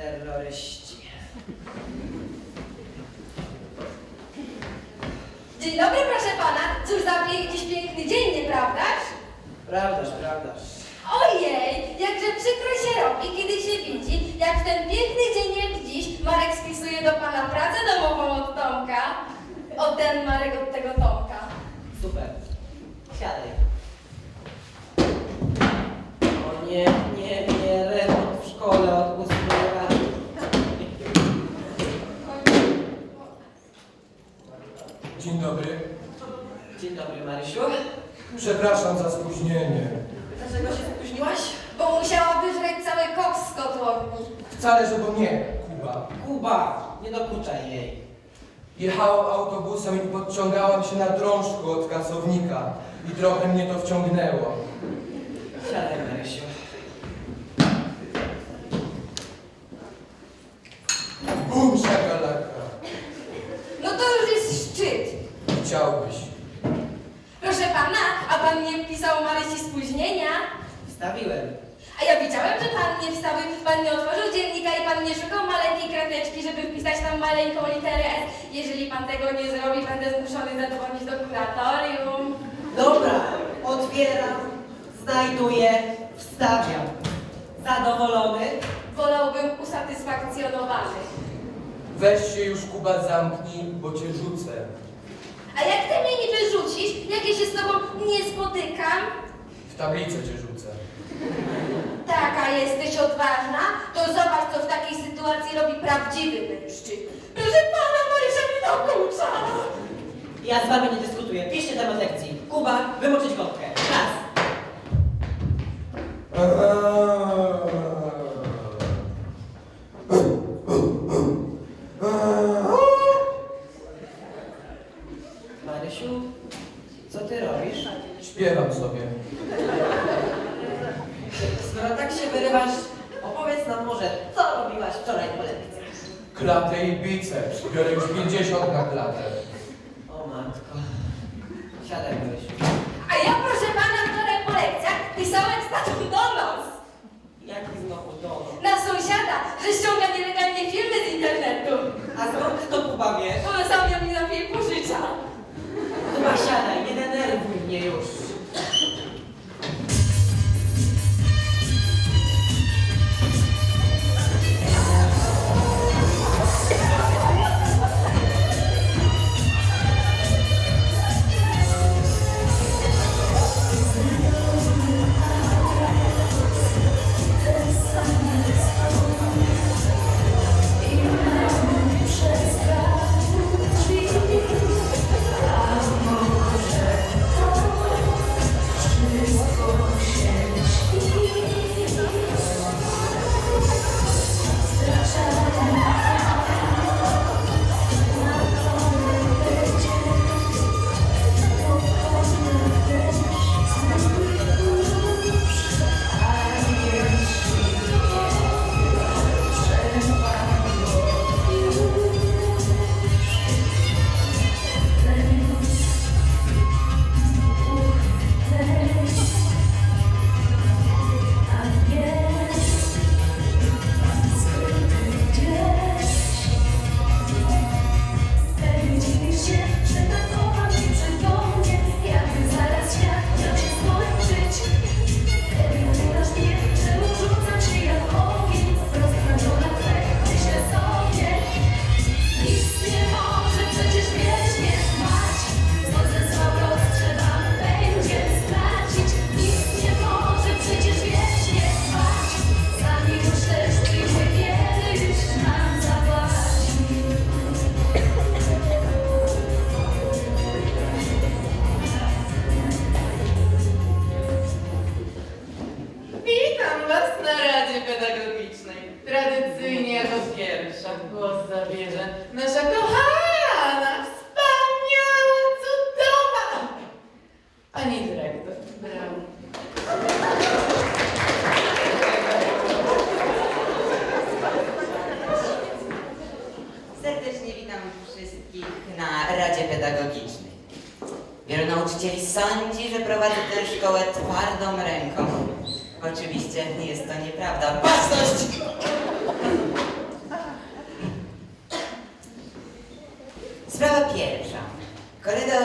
Terroryści. Dzień dobry, proszę pana. Cóż za pie- dziś piękny dzień, nieprawdaż? Prawdaż, prawdaż. Ojej, jakże przykro się robi, kiedy się widzi, jak w ten piękny dzień jak dziś Marek spisuje do pana pracę domową od Tomka. Od ten Marek od tego Tomka. Super. Siadaj. O nie, nie, nie, remont w szkole od ósmej rano. Dzień dobry. Dzień dobry, Marysiu. Przepraszam za spóźnienie. Dlaczego się spóźniłaś? Bo musiała wyżreć cały koks z kotłowni. Wcale, że bo nie, Kuba. Kuba, nie dokuczaj jej. Jechałem autobusem i podciągałem się na drążku od kasownika. I trochę mnie to wciągnęło. Siadaj, Marysiu. Bum, szakalaka. No to już jest szczyt. Chciałbyś. Proszę pana, a pan nie wpisał Marysi spóźnienia? Wstawiłem. A ja widziałem, że pan nie wstał, pan nie otworzył dziennika i pan nie szukał maleńkiej krateczki, żeby wpisać tam maleńką literę S. Jeżeli pan tego nie zrobi, będę zmuszony zadzwonić do kuratorium. Dobra, otwieram, znajduję, wstawiam. Zadowolony? Wolałbym usatysfakcjonowany. Weź się już, Kuba, zamknij, bo cię rzucę. A jak ty mnie niby rzucisz, jak ja się z tobą nie spotykam? W tablicę cię rzucę. Taka jesteś odważna, to zobacz, co w takiej sytuacji robi prawdziwy mężczyzna. Proszę pana, Marysia mi dokucza. Ja z wami nie dyskutuję. Piszcie temat lekcji. Kuba, wymoczyć gąbkę. Raz co ty robisz? Śpiewam sobie. Skoro tak się wyrywasz, opowiedz nam może, co robiłaś wczoraj po lekcji. Klatę i biceps. Biorę już 50 na klatę. O matko. Siadaj, Marysiu. A ja, proszę pana, wczoraj po lekcjach pisałem statut donos Jaki znowu dono? na sąsiada, że ściąga nielegalnie filmy z internetu. A skąd to Kuba wie? On sam ją mi na pożycza. Kuba, siadaj, nie denerwuj mnie już.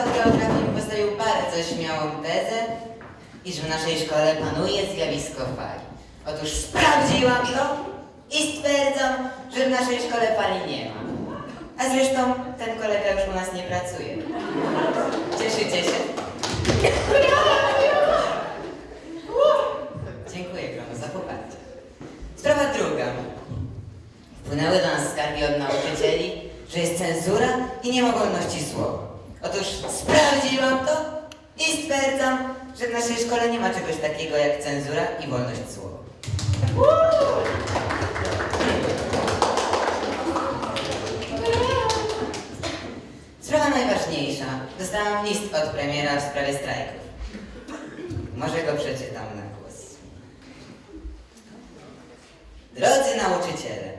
Od geografii postawił bardzo śmiałą tezę, iż w naszej szkole panuje zjawisko fali. Otóż sprawdziłam to i stwierdzam, że w naszej szkole fali nie ma. A zresztą ten kolega już u nas nie pracuje. Cieszycie się? Dziękuję Gromu za poparcie. Sprawa druga. Wpłynęły do nas skargi od nauczycieli, że jest cenzura i nie ma wolności słowa. Otóż sprawdziłam to i stwierdzam, że w naszej szkole nie ma czegoś takiego jak cenzura i wolność słowa. Sprawa najważniejsza. Dostałam list od premiera w sprawie strajków. Może go przeczytam na głos. Drodzy nauczyciele,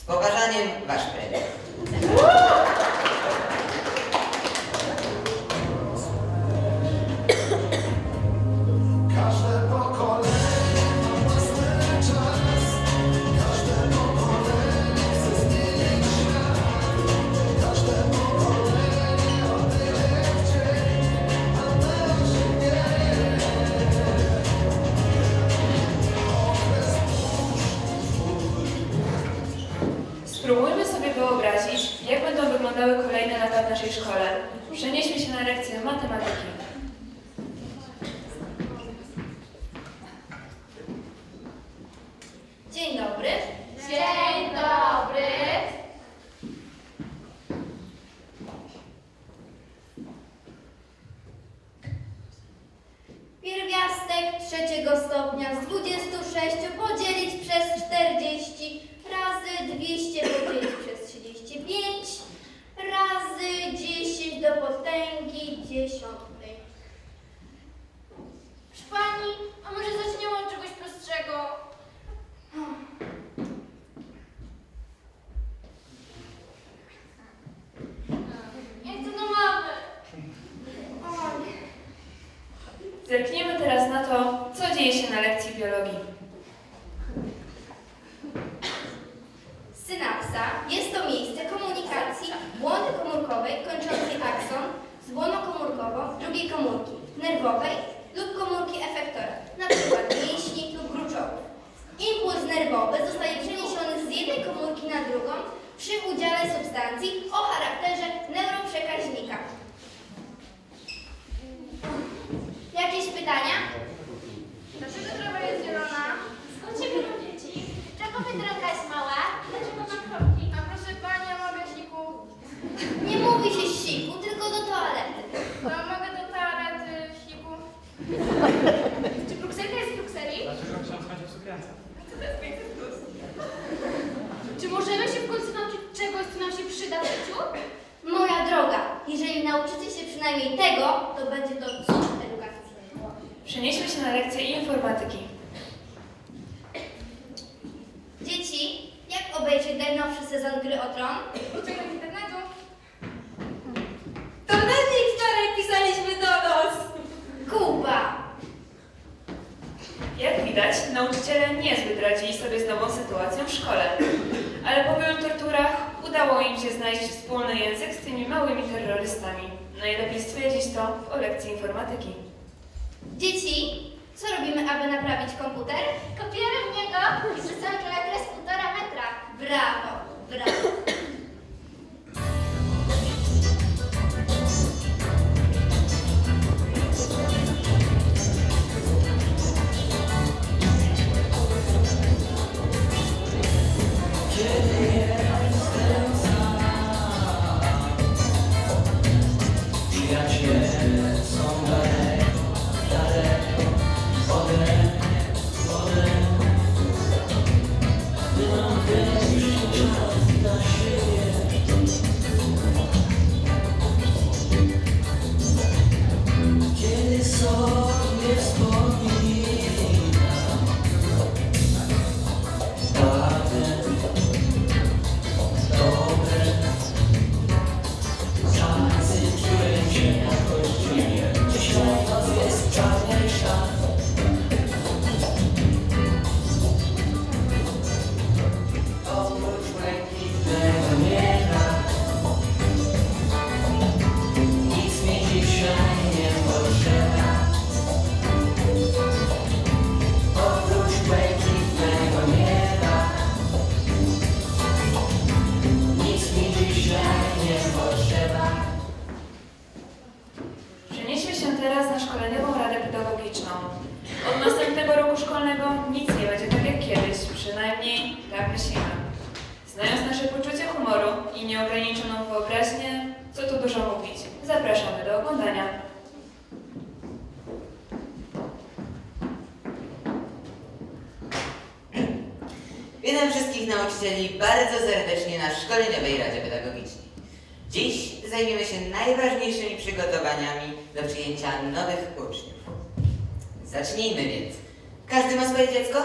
z poważaniem wasz premier. Woo! Wyglądały kolejne lata w naszej szkole. Przenieśmy się na lekcję matematyki. Dzień dobry. Dzień dobry. Pierwiastek trzeciego stopnia z 26 podzielić przez 40 razy 200 podzielić przez 35 razy 10 do potęgi dziesiątej. Proszę pani, a może zaczniemy od czegoś prostszego? Ja chcę do mamy. Oj. Zerkniemy teraz na to, co dzieje się na lekcji biologii. Nauczycie się przynajmniej tego, to będzie to cud edukacji. Przenieśmy się na lekcję informatyki. Dzieci, jak obejrzeć najnowszy sezon gry o tron? Czego z internetu? To na niej wczoraj pisaliśmy do nas! Kuba! Jak widać, nauczyciele niezbyt radzili sobie z nową sytuacją w szkole. Ale po wielu torturach udało im się znaleźć wspólny język z tymi małymi terrorystami. Najlepiej stwierdzić to w lekcji informatyki. Dzieci, co robimy, aby naprawić komputer? Kopiemy w niego i wrzucamy klawiaturę z półtora metra. Brawo, brawo. Witam wszystkich nauczycieli bardzo serdecznie na Szkoleniowej Radzie Pedagogicznej. Dziś zajmiemy się najważniejszymi przygotowaniami do przyjęcia nowych uczniów. Zacznijmy więc. Każdy ma swoje dziecko?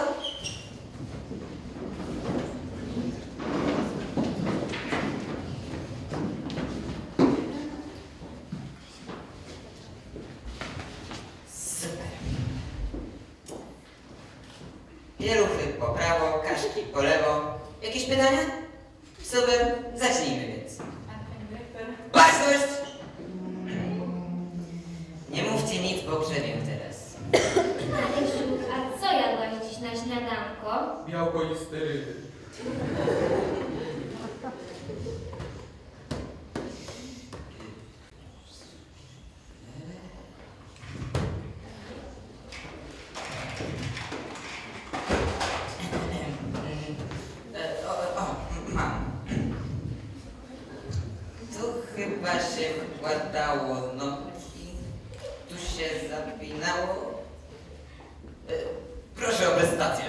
Super. Pieluchy po prawo, kaszki po lewo. Jakieś pytania? Super, zacznijmy więc. Baczność! Nie mówcie nic, bo grzebię teraz. Aleksiu, a co jadłaś dziś na śniadanko? Białko i sterydy. E, O, o, mam. Tu chyba się wkładało nogi, tu się zapinało. E, Proszę o prezentację.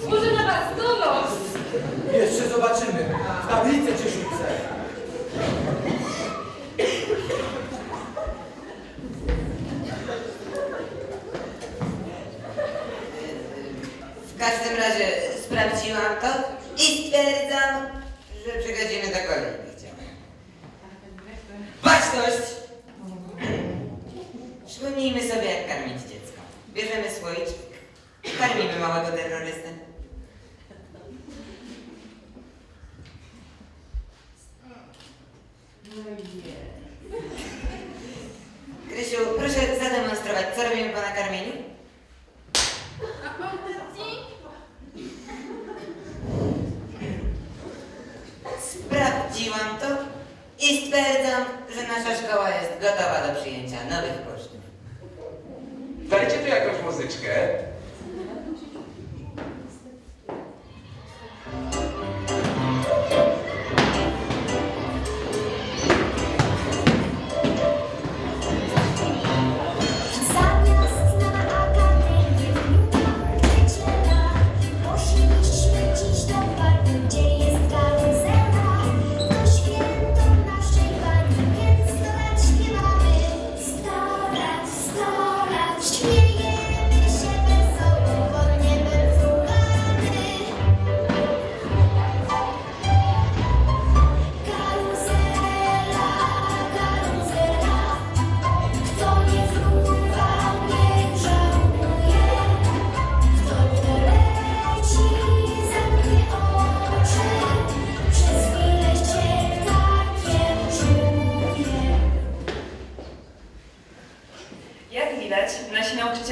Służy na was donos! Jeszcze zobaczymy. W tablicę cię rzucę. W każdym razie sprawdziłam to i stwierdzam, że przechodzimy do kolejnych działań. Baczność! Przypomnijmy sobie, jak karmić dziecko. Słoiczek, karmimy małego terrorystę. Krysiu, proszę zademonstrować, co robimy po nakarmieniu. Sprawdziłam to i stwierdzam, że nasza szkoła jest gotowa do przyjęcia nowych uczniów. Dajcie tu jakąś muzyczkę.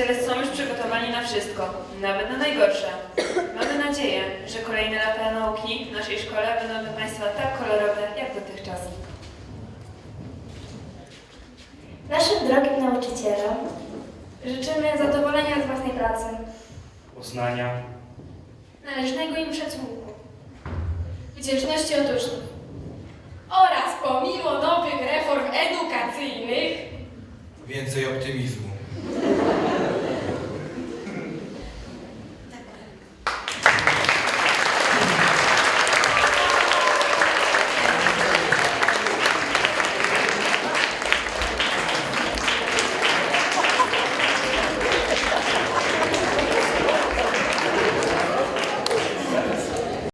Nauczyciele są już przygotowani na wszystko, nawet na najgorsze. Mamy nadzieję, że kolejne lata nauki w naszej szkole będą dla Państwa tak kolorowe jak dotychczas. Naszym drogim nauczycielom życzymy zadowolenia z własnej pracy, uznania, należnego im szacunku, wdzięczności od uczniów oraz pomimo nowych reform edukacyjnych Więcej optymizmu.